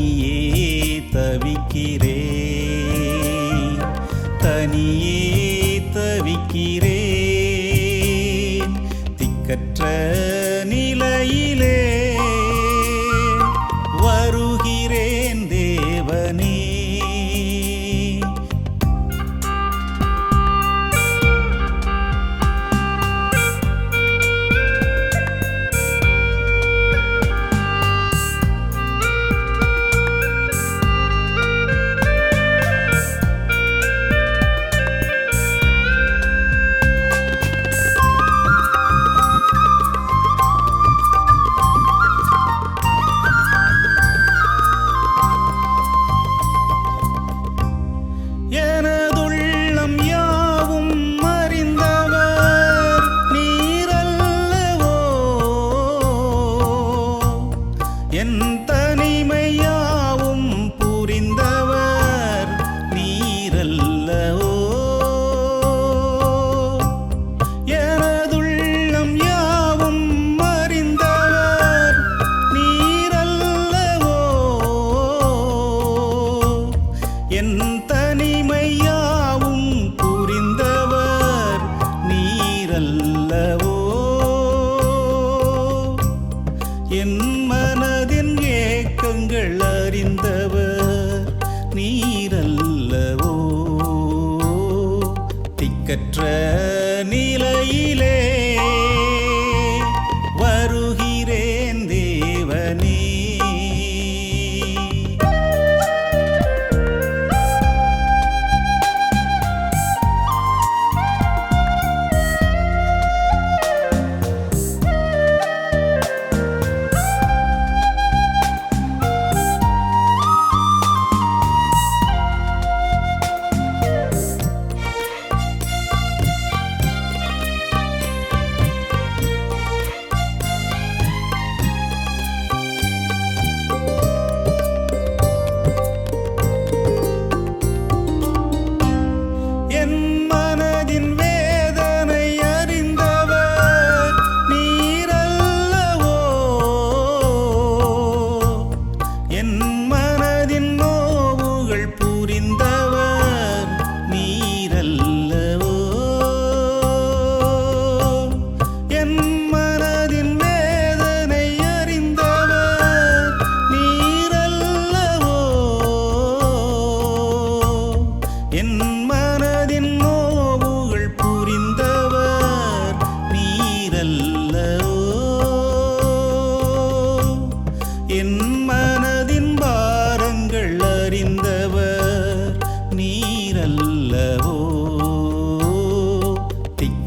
தனியே தவிக்கிறே தனியே நிலையிலே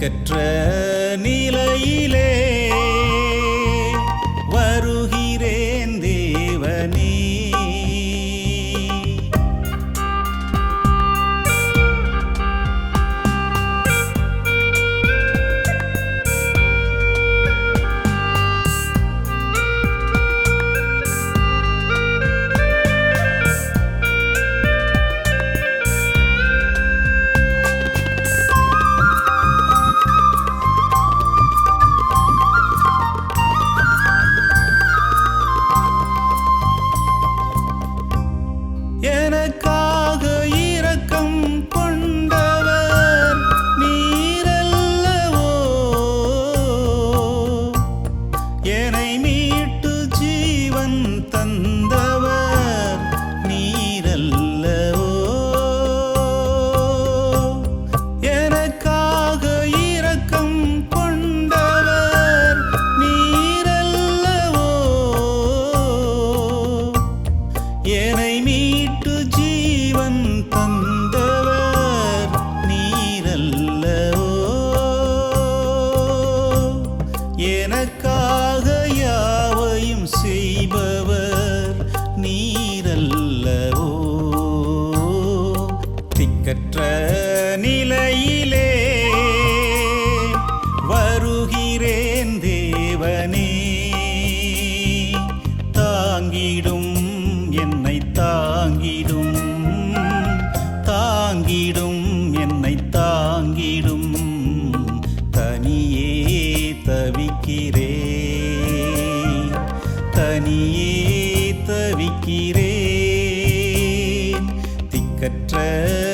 கற்ற தாங்கிடும் தனியே தவிக்கிறே. தனியே தவிக்கிறே. திக்கற்ற